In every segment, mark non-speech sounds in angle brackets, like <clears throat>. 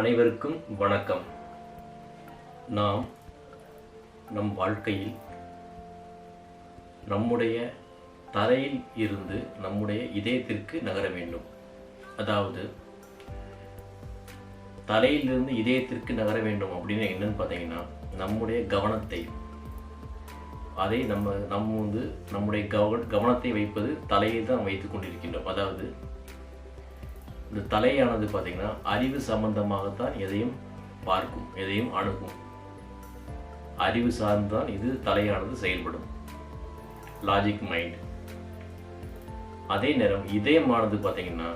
அனைவருக்கும் வணக்கம். நாம் நம் வாழ்க்கையில் நம்முடைய தரையில் இருந்து நம்முடைய இதயத்திற்கு நகர வேண்டும். அதாவது தலையிலிருந்து இதயத்திற்கு நகர வேண்டும் அப்படின்னு என்னன்னு பார்த்தீங்கன்னா நம்முடைய கவனத்தை அதை நம்ம நம்ம வந்து நம்முடைய கவ கவனத்தை வைப்பது தலையை தான் வைத்துக் கொண்டிருக்கின்றோம். அதாவது இந்த தலையானது பார்த்தீங்கன்னா அறிவு சம்பந்தமாகத்தான் எதையும் பார்க்கும் எதையும் அணுகும். அறிவு சார்ந்துதான் இது தலையானது செயல்படும். லாஜிக் மைண்ட் அதே நேரம் இதயமானது பார்த்தீங்கன்னா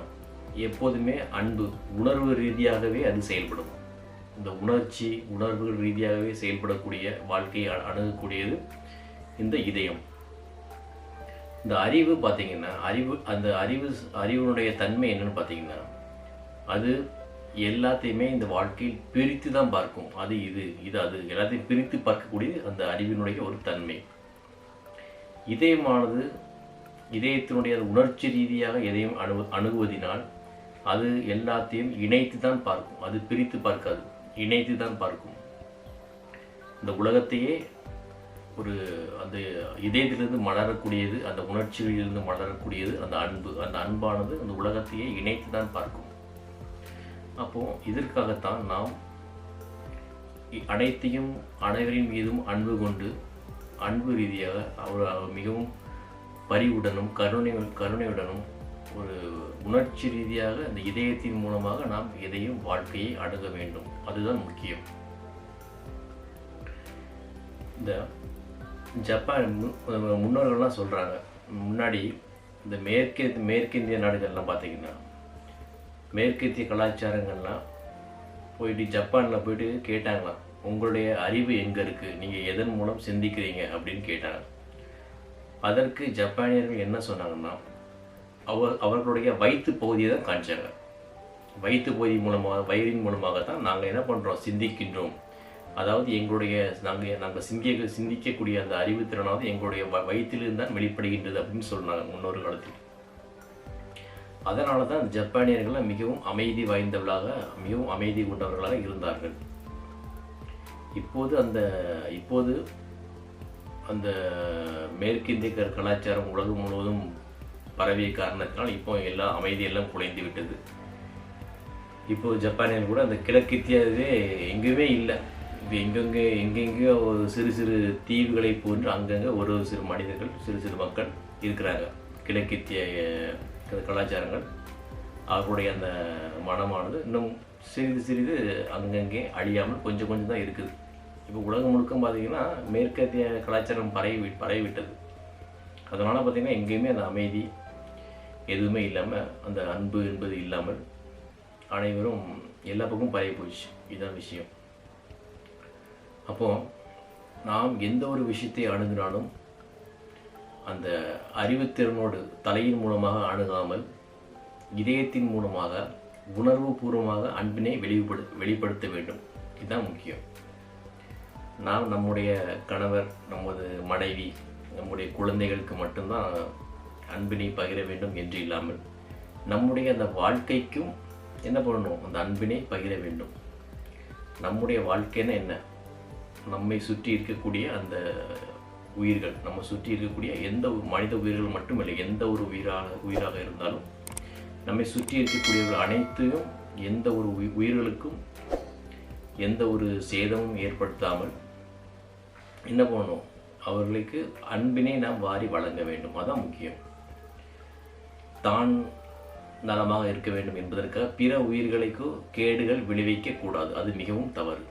எப்போதுமே அன்பு உணர்வு ரீதியாகவே அது செயல்படும். இந்த உணர்ச்சி உணர்வு ரீதியாகவே செயல்படக்கூடிய வாழ்க்கையை அணுகக்கூடியது இந்த இதயம். இந்த அறிவு பார்த்தீங்கன்னா அறிவு அந்த அறிவு அறிவினுடைய தன்மை என்னன்னு பார்த்தீங்கன்னா அது எல்லாத்தையுமே இந்த வாழ்க்கையில் பிரித்து தான் பார்க்கும். அது இது இது அது. எல்லாத்தையும் பிரித்து பார்க்கக்கூடியது அந்த அறிவினுடைய ஒரு தன்மை. இதயமானது இதயத்தினுடைய உணர்ச்சி ரீதியாக எதையும் அணு அணுகுவதினால் அது எல்லாத்தையும் இணைத்து தான் பார்க்கும். அது பிரித்து பார்க்காது. இணைத்து தான் பார்க்கும். இந்த உலகத்தையே ஒரு அந்த இதயத்திலிருந்து மலரக்கூடியது அந்த உணர்ச்சிகளிலிருந்து மலரக்கூடியது அந்த அன்பு. அந்த அன்பானது அந்த உலகத்தையே இணைத்து தான் பார்க்கும். அப்போ இதற்காகத்தான் நாம் அனைத்தையும் அனைவரின் மீதும் அன்பு கொண்டு அன்பு ரீதியாக அவர் அவர் மிகவும் பரிவுடனும் கருணை கருணையுடனும் ஒரு உணர்ச்சி ரீதியாக அந்த இதயத்தின் மூலமாக நாம் எதையும் வாழ்க்கையை அணுக வேண்டும். அதுதான் முக்கியம். இந்த ஜப்பான் முன்னோர்கள்லாம் சொல்கிறாங்க முன்னாடி இந்த மேற்கே மேற்கிந்திய நாடுகள்லாம் பார்த்தீங்கன்னா மேற்கிந்திய கலாச்சாரங்கள்லாம் போயிட்டு ஜப்பானில் போயிட்டு கேட்டாங்களாம் உங்களுடைய அறிவு எங்கே இருக்குது நீங்கள் எதன் மூலம் சிந்திக்கிறீங்க? அப்படின்னு கேட்டாங்க. அதற்கு ஜப்பானியர்கள் என்ன சொன்னாங்கன்னா அவர் அவர்களுடைய வயிற்று பகுதியை தான் காமிச்சாங்க வயிற்று பகுதி மூலமாக வயிறின் மூலமாக தான் நாங்கள் என்ன பண்ணுறோம் சிந்திக்கின்றோம். அதாவது எங்களுடைய நாங்கள் நாங்கள் சிந்திய சிந்திக்கக்கூடிய அந்த அறிவுத்திறனாவது எங்களுடைய வ- வயிற்றிலிருந்து தான் வெளிப்படுகின்றது அப்படின்னு சொன்னாங்க முன்னொரு காலத்தில். அதனால தான் ஜப்பானியர்கள் மிகவும் அமைதி வாய்ந்தவர்களாக மிகவும் அமைதி கொண்டவர்களாக இருந்தார்கள். இப்போது அந்த இப்போது அந்த மேற்கிந்திய கலாச்சாரம் உலகம் முழுவதும் பரவிய காரணத்தினால் இப்போ எல்லாம் அமைதியெல்லாம் குலைந்து விட்டது. இப்போது ஜப்பானியர் கூட அந்த கிழக்கித்தியாவே எங்கேயுமே இல்லை. இப்போ எங்கெங்கே எங்கெங்கேயோ ஒரு சிறு சிறு தீவுகளை போன்று அங்கங்கே ஒரு ஒரு சிறு மனிதர்கள் சிறு சிறு மக்கள் இருக்கிறாங்க. கிழக்கித்திய கலாச்சாரங்கள். அவர்களுடைய அந்த மனமானது இன்னும் சிறிது சிறிது அங்கங்கே அழியாமல் கொஞ்சம் கொஞ்சம் தான் இருக்குது. இப்போ உலகம் முழுக்கம் பார்த்திங்கன்னா மேற்கத்திய கலாச்சாரம் பரவி பரவிவிட்டது அதனால் பார்த்திங்கன்னா எங்கேயுமே அந்த அமைதி எதுவுமே இல்லாமல் அந்த அன்பு என்பது இல்லாமல் அனைவரும் எல்லா பக்கமும் பரவி போச்சு. இதுதான் விஷயம். அப்போது நாம் எந்த ஒரு விஷயத்தை அணுகினாலும் அந்த அறிவுத்திறனோடு தலையின் மூலமாக அணுகாமல் இதயத்தின் மூலமாக உணர்வு பூர்வமாக அன்பினை வெளிப்படு வெளிப்படுத்த வேண்டும். இதுதான் முக்கியம். நாம் நம்முடைய கணவர் நமது மனைவி நம்முடைய குழந்தைகளுக்கு மட்டும்தான் அன்பினை பகிர வேண்டும் என்று இல்லாமல் நம்முடைய அந்த வாழ்க்கைக்கும் என்ன பண்ணணும்? அந்த அன்பினை பகிர வேண்டும். நம்முடைய வாழ்க்கைன்னா என்ன? நம்மை சுற்றி இருக்கக்கூடிய அந்த உயிர்கள் நம்ம சுற்றி இருக்கக்கூடிய எந்த ஒரு மனித உயிர்கள் மட்டுமில்லை எந்த ஒரு உயிராக உயிராக இருந்தாலும் நம்மை சுற்றி இருக்கக்கூடியவர்கள் அனைத்தையும் எந்த ஒரு உயிர்களுக்கும் எந்த ஒரு சேதமும் ஏற்படுத்தாமல் என்ன பண்ணணும்? அவர்களுக்கு அன்பினை நாம் வாரி வழங்க வேண்டும். அதான் முக்கியம். தான் நலமாக இருக்க வேண்டும் என்பதற்காக பிற உயிர்களுக்கு கேடுகள் விளைவிக்க கூடாது. அது மிகவும் தவறு.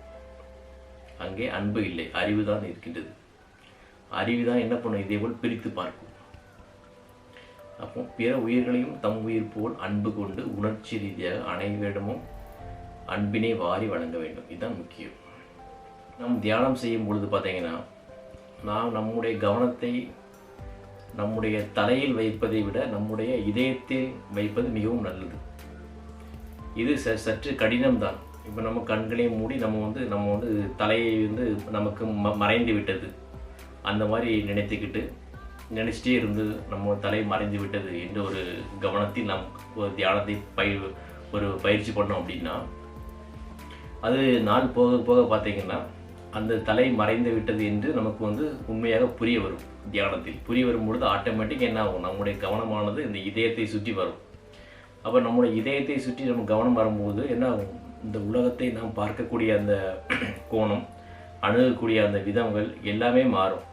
அங்கே அன்பு இல்லை அறிவு தான் இருக்கின்றது. அறிவு தான் என்ன பண்ணும்? இதேபோல் பிரித்து பார்க்கும். அப்போ பிற உயிர்களையும் தம் உயிர் போல் அன்பு கொண்டு உணர்ச்சி ரீதியாக அனைவரிடமும் அன்பினை வாரி வழங்க வேண்டும். இதுதான் முக்கியம். நாம் தியானம் செய்யும் பொழுது பார்த்தீங்கன்னா நாம் நம்முடைய கவனத்தை நம்முடைய தலையில் வைப்பதை விட நம்முடைய இதயத்தில் வைப்பது மிகவும் நல்லது. இது ச சற்று கடினம்தான். இப்போ நம்ம கண்களையும் மூடி நம்ம வந்து நம்ம வந்து தலையை வந்து நமக்கு ம மறைந்து விட்டது. அந்த மாதிரி நினைத்துக்கிட்டு நினச்சிட்டே இருந்து நம்ம தலை மறைந்து விட்டது என்ற ஒரு கவனத்தில் நாம் ஒரு தியானத்தை பயிர் ஒரு பயிற்சி பண்ணோம் அப்படின்னா அது நாள் போக போக பார்த்தீங்கன்னா அந்த தலை மறைந்து விட்டது என்று நமக்கு வந்து உண்மையாக புரிய வரும் தியானத்தில். புரிய வரும்பொழுது ஆட்டோமேட்டிக் என்ன ஆகும்? நம்முடைய கவனமானது இந்த இதயத்தை சுற்றி வரும். அப்போ நம்முடைய இதயத்தை சுற்றி நம்ம கவனம் வரும்போது என்ன ஆகும்? இந்த உலகத்தை நாம் பார்க்கக்கூடிய அந்த <clears throat> கோணம் அணுகக்கூடிய அந்த விதங்கள் எல்லாமே மாறும்.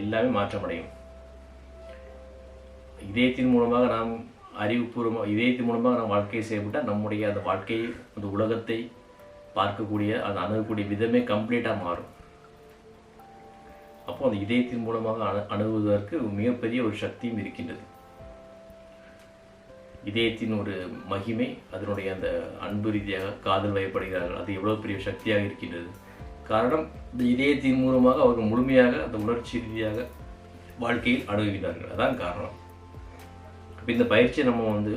எல்லாமே மாற்றமடையும். இதயத்தின் மூலமாக நாம் அறிவுபூர்வமாக இதயத்தின் மூலமாக நாம் வாழ்க்கையை செய்யப்பட்டால் நம்முடைய அந்த வாழ்க்கையை அந்த உலகத்தை பார்க்கக்கூடிய அந்த அணுகக்கூடிய விதமே கம்ப்ளீட்டாக மாறும். அப்போ அந்த இதயத்தின் மூலமாக அணு அணுகுவதற்கு மிகப்பெரிய ஒரு சக்தியும் இருக்கின்றது. இதயத்தின் ஒரு மகிமை அதனுடைய அந்த அன்பு ரீதியாக காதல் வயப்படுகிறார்கள். அது எவ்வளோ பெரிய சக்தியாக இருக்கின்றது. காரணம் இந்த இதயத்தின் மூலமாக அவர்கள் முழுமையாக அந்த உணர்ச்சி ரீதியாக வாழ்க்கையில் அணுகுகிறார்கள் அதான் காரணம். இப்போ இந்த பயிற்சியை நம்ம வந்து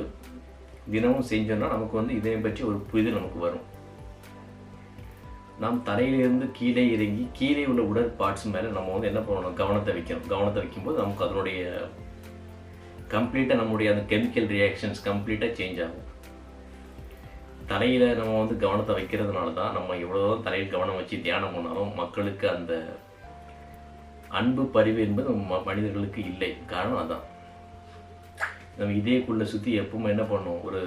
தினமும் செஞ்சோம்னா நமக்கு வந்து இதயம் பற்றி ஒரு புரிதல் நமக்கு வரும். நாம் தலையிலிருந்து கீழே இறங்கி கீழே உள்ள உடல் பார்ட்ஸ் மேலே நம்ம வந்து என்ன பண்ணணும்? கவனத்தை வைக்கணும். கவனத்தை வைக்கும்போது நமக்கு அதனுடைய கம்ப்ளீட்டாக நம்முடைய அந்த கெமிக்கல் ரியாக்ஷன்ஸ் கம்ப்ளீட்டாக சேஞ்ச் ஆகும். தலையில் நம்ம வந்து கவனத்தை வைக்கிறதுனால தான் நம்ம எவ்வளோ தலையில் கவனம் வச்சு தியானம் பண்ணாலும் மக்களுக்கு அந்த அன்பு பரிவு என்பது ம- மனிதர்களுக்கு இல்லை. காரணம் அதான். நம்ம இதயக்குள்ளே சுற்றி எப்பவுமே என்ன பண்ணுவோம்? ஒரு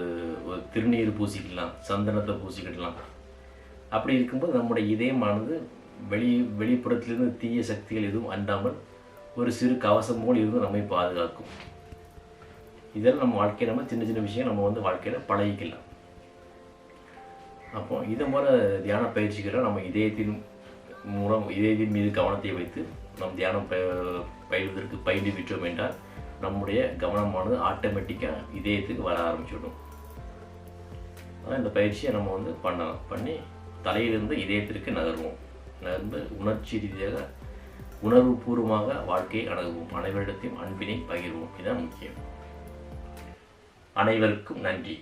ஒரு திருநீர் பூசிக்கலாம் சந்தனத்தை பூசிக்கிடலாம். அப்படி இருக்கும்போது நம்முடைய இதயமானது வெளி வெளிப்புறத்திலிருந்து தீய சக்திகள் எதுவும் அண்டாமல் ஒரு சிறு கவசம் போல் இருந்து நம்மை பாதுகாக்கும். இதெல்லாம் நம்ம வாழ்க்கையில் நம்ம சின்ன சின்ன விஷயம் நம்ம வந்து வாழ்க்கையில் பழகிக்கலாம். அப்போ இதை மாதிரி தியான பயிற்சிகளை நம்ம இதயத்தின் மூலம் இதயத்தின் மீது கவனத்தை வைத்து நம் தியானம் ப- பயில்வதற்கு பயின்று விட்டோம் என்றால் நம்முடைய கவனமானது ஆட்டோமேட்டிக்காக இதயத்துக்கு வர ஆரம்பிச்சிடும் அதான் இந்த பயிற்சியை நம்ம வந்து பண்ணலாம். பண்ணி தலையிலிருந்து இதயத்திற்கு நகர்வோம். நகர்ந்து உணர்ச்சி ரீதியாக உணர்வுபூர்வமாக வாழ்க்கையை அணுகுவோம். அனைவரிடத்தையும் அன்பினை பகிர்வோம். இதுதான் முக்கியம். அனைவருக்கும் நன்றி.